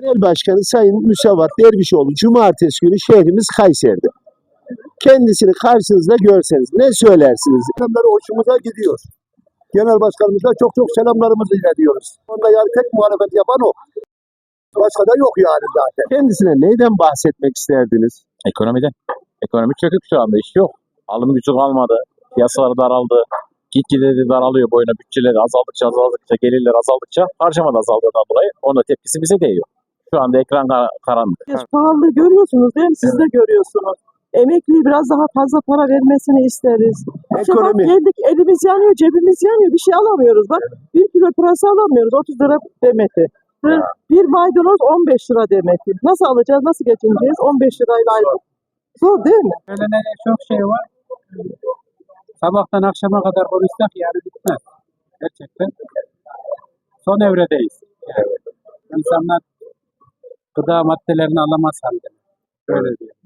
Genel Başkanı Sayın Müsavat Dervişoğlu Cumartesi günü şehrimiz Kayseri'de. Kendisini karşınızda görseniz ne söylersiniz? Selamları hoşumuza gidiyor. Genel başkanımıza çok çok selamlarımızı iletiyoruz. Onda yani tek muhalefet yapan o. Başka da yok yani zaten. Kendisine neyden bahsetmek isterdiniz? Ekonomiden. Ekonomi çökük şu anda iş yok. Alım gücü kalmadı. Piyasalar daraldı. Gitgide de daralıyor boyuna bütçeleri azaldıkça azaldıkça gelirler azaldıkça harcama da azaldığından dolayı onun da tepkisi bize değiyor. Şu anda ekran ka- karanlık. Pahalı görüyorsunuz değil mi? Siz de görüyorsunuz. Emekli biraz daha fazla para vermesini isteriz. Ekonomi. geldik elimiz yanıyor, cebimiz yanıyor. Bir şey alamıyoruz. Bak bir kilo pırasa alamıyoruz. 30 lira demeti. Hı, Bir maydanoz 15 lira demeti. Nasıl alacağız, nasıl geçineceğiz? 15 lirayla aylık. Zor değil mi? Söylenecek çok şey var. Sabahtan akşama kadar konuşsak yani bitmez. Gerçekten. Son evredeyiz. İnsanlar gıda maddelerini alamaz halde. Öyle diyelim.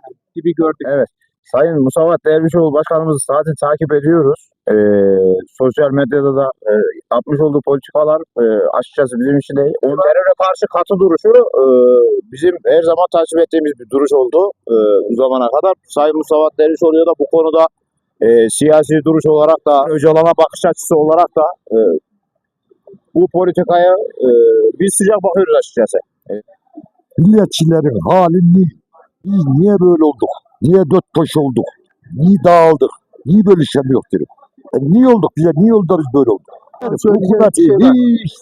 Yani gibi gördük. Sayın Musavat Dervişoğlu Başkanımızı zaten takip ediyoruz. Ee, sosyal medyada da e, yapmış olduğu politikalar e, açıkçası bizim için değil. O teröre karşı katı duruşu e, bizim her zaman takip ettiğimiz bir duruş oldu e, bu zamana kadar. Sayın Musavat Dervişoğlu'ya da bu konuda e, siyasi duruş olarak da Öcalan'a bakış açısı olarak da e, bu politikaya e, biz sıcak bakıyoruz açıkçası. Milliyetçilerin hali ne? Biz niye böyle olduk? Niye dört taş olduk? Niye dağıldık? Niye bölüşemiyoruz derim. E niye olduk bize? Niye oldu da biz böyle olduk? Yani hükümet bir şey hiç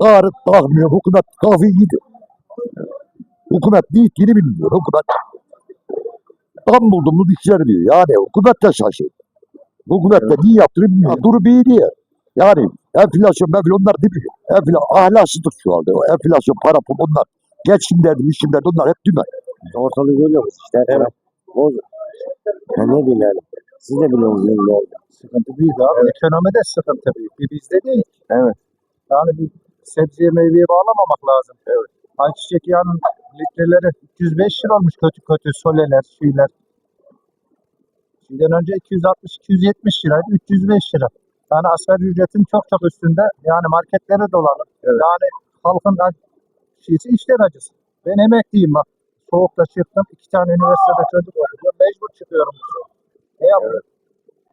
gayret takmıyor. Hükümet kafayı yedi. Hükümet ne ettiğini bilmiyor. Hükümet tam buldum mu işler diyor. Yani hükümet de şaşırdı. Hükümet de niye yaptığını bilmiyor. Durum iyi diye. Yani enflasyon, enflasyon onlar değil mi? Enflasyon, ahlaksızlık şu anda. O enflasyon, para pul onlar. Geçim derdi, işim derdi onlar hep dümen. Ortalığı görüyoruz işte. Evet. Ya ne bileyim yani. Siz de biliyorsunuz ne oldu. Sıkıntı büyük abi. Ekonomide sıkıntı büyük. Bir bizde değil. Evet. Yani bir sebzeye meyveye bağlamamak lazım. Evet. Ayçiçek yağının litreleri 305 lira olmuş kötü kötü soleler, şeyler. Şimdiden önce 260-270 liraydı, 305 lira. Yani asgari ücretin çok çok üstünde. Yani marketlere dolanır. Yani halkın şeysi işler acısı. Ben emekliyim bak. Soğukta çıktım. iki tane üniversitede çocuk okuyor. Mecbur çıkıyorum bu soğuk. Ne yapayım?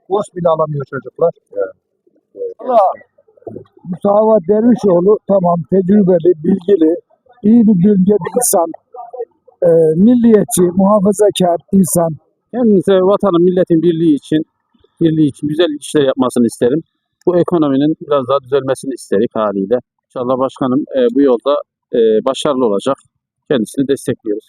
Burs bile alamıyor çocuklar. Mustafa Dervişoğlu tamam tecrübeli, bilgili, iyi bir bilge bir insan. Ee, milliyetçi, muhafazakar insan. Kendisi vatanın milletin birliği için birliği için güzel işler yapmasını isterim. Bu ekonominin biraz daha düzelmesini isterik haliyle. İnşallah başkanım e, bu yolda e, başarılı olacak. Kendisini destekliyoruz.